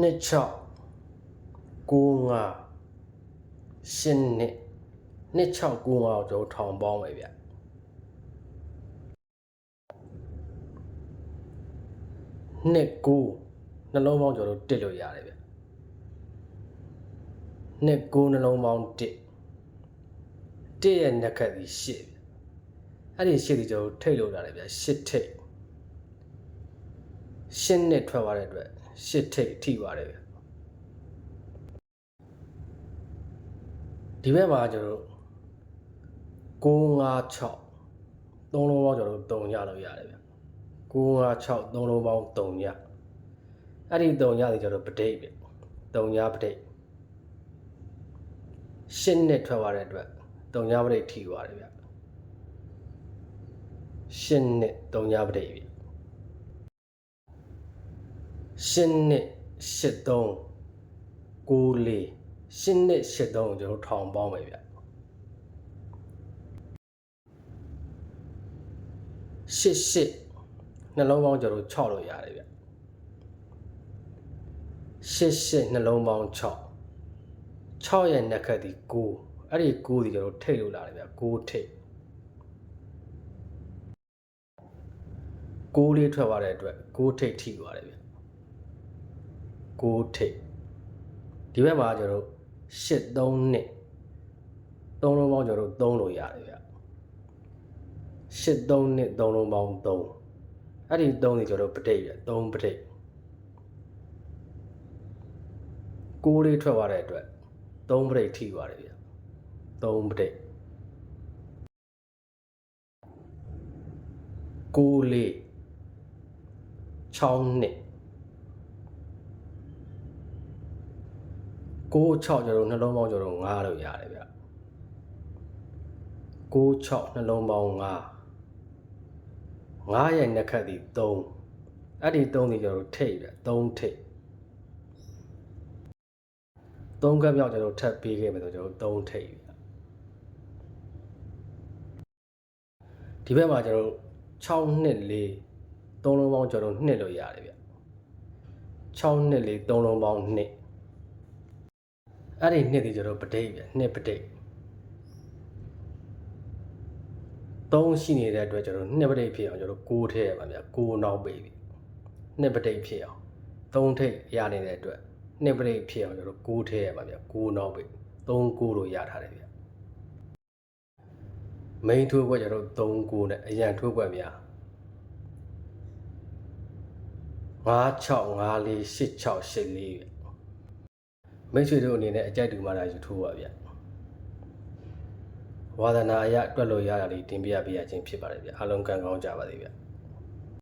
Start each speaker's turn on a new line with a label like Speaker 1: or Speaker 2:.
Speaker 1: နှစ်6 9 5ရှင်းနှစ်နှစ်6 9 5ကိုကျွန်တော်ထောင်ပေါင်းမယ်ဗျနှစ်9နှလုံးပေါင်းကျွန်တော်တစ်လို့ရတယ်ဗျနှစ်9နှလုံးပေါင်းတစ်တစ်ရဲ့နှစ်ခက်ဒီရှစ်ဗျအဲ့ဒီရှစ်ဒီကျွန်တော်ထိတ်လို့ရတယ်ဗျရှစ်ထိတ်ရှင်းနှစ်ထွက်သွားတဲ့အတွက် ရှစ်ထိတ်ထိပါတယ်ဗျဒီဘက်မှာကျွန်တော်956သုံးလုံးပေါင်းကျွန်တော်3ရလို့ရတယ်ဗျ956သုံးလုံးပေါင်း3ရအဲ့ဒီ3ရ thì ကျွန်တော်ပဋိဗျ3ရပဋိရှင်းနှစ်ထွက်သွားတဲ့အတွက်3ရပဋိထိပါတယ်ဗျရှင်းနှစ်3ရပဋိဗျ ရှင်းနှစ်ရှစ်သုံး9လေးရှင်းနှစ်ရှစ်သုံးကိုကျွန်တော်ထောင်ပေါင်းမယ်ဗျရှစ်ရှစ်နှလုံးပေါင်းကျွန်တော်6လို့ရတယ်ဗျရှစ်ရှစ်နှလုံးပေါင်း6 6ရဲ့နှစ်ခက်ဒီ9အဲ့ဒီ9ဒီကျွန်တော်ထိတ်လို့လာတယ်ဗျ9ထိတ်9လေးထွက်သွားတဲ့အတွက်9ထိတ်ထိသွားတယ်ဗျ 9ထိတ်ဒီဘက်မှာကျွန်တော်8 3နှစ်3လုံးပေါင်းကျွန်တော်3လို့ရတယ်ဗျ8 3နှစ်3လုံးပေါင်း3အဲ့ဒီ3ဒီကျွန်တော်ပဋိဗျ3ပဋိ9လေးထွက်သွားတဲ့အတွက်3ပဋိထိသွားတယ်ဗျ3ပဋိ9လေး6နှစ် 6 6ကျွန်တော်နှလုံးပေါင်းကျွန်တော်9လို့ရတယ်ဗျ6 6နှလုံးပေါင်း9 9ရဲ့နှစ်ခက်ဒီ3အဲ့ဒီ3ဒီကျွန်တော်ထိတ်ဗျ3ထိတ်3ခက်မြောက်ကျွန်တော်ထပ်ပေးခဲ့မယ်ဆိုကျွန်တော်3ထိတ်ဗျဒီဘက်မှာကျွန်တော်6နှစ်လေး3လုံးပေါင်းကျွန်တော်2လို့ရတယ်ဗျ6နှစ်လေး3လုံးပေါင်း2 အဲ့ဒီနှစ်ဒီကျွန်တော်ပဋိဗျနှစ်ပဋိသုံးရှိနေတဲ့အတွက်ကျွန်တော်နှစ်ပဋိဖြစ်အောင်ကျွန်တော်6ထည့်ရပါဗျ6နောက်ပေးပြီနှစ်ပဋိဖြစ်အောင်သုံးထိပ်ရနေတဲ့အတွက်နှစ်ပဋိဖြစ်အောင်ကျွန်တော်6ထည့်ရပါဗျ6နောက်ပေး3 9လို့ရထားတယ်ဗျမိန်ထိုးဘွက်ကျွန်တော်3 9နဲ့အရန်ထိုးဘွက်များ5 6 5 4 8 6 8 4ဗျ မိတ်ဆွေတို့အနေနဲ့အကြိုက်တူမှလာယူထိုးပါဗျဝါဒနာအရတွက်လို့ရတာလေးတင်ပြပေးရခြင်းဖြစ်ပါတယ်ဗျအားလုံးကံကောင်းကြပါစေဗျ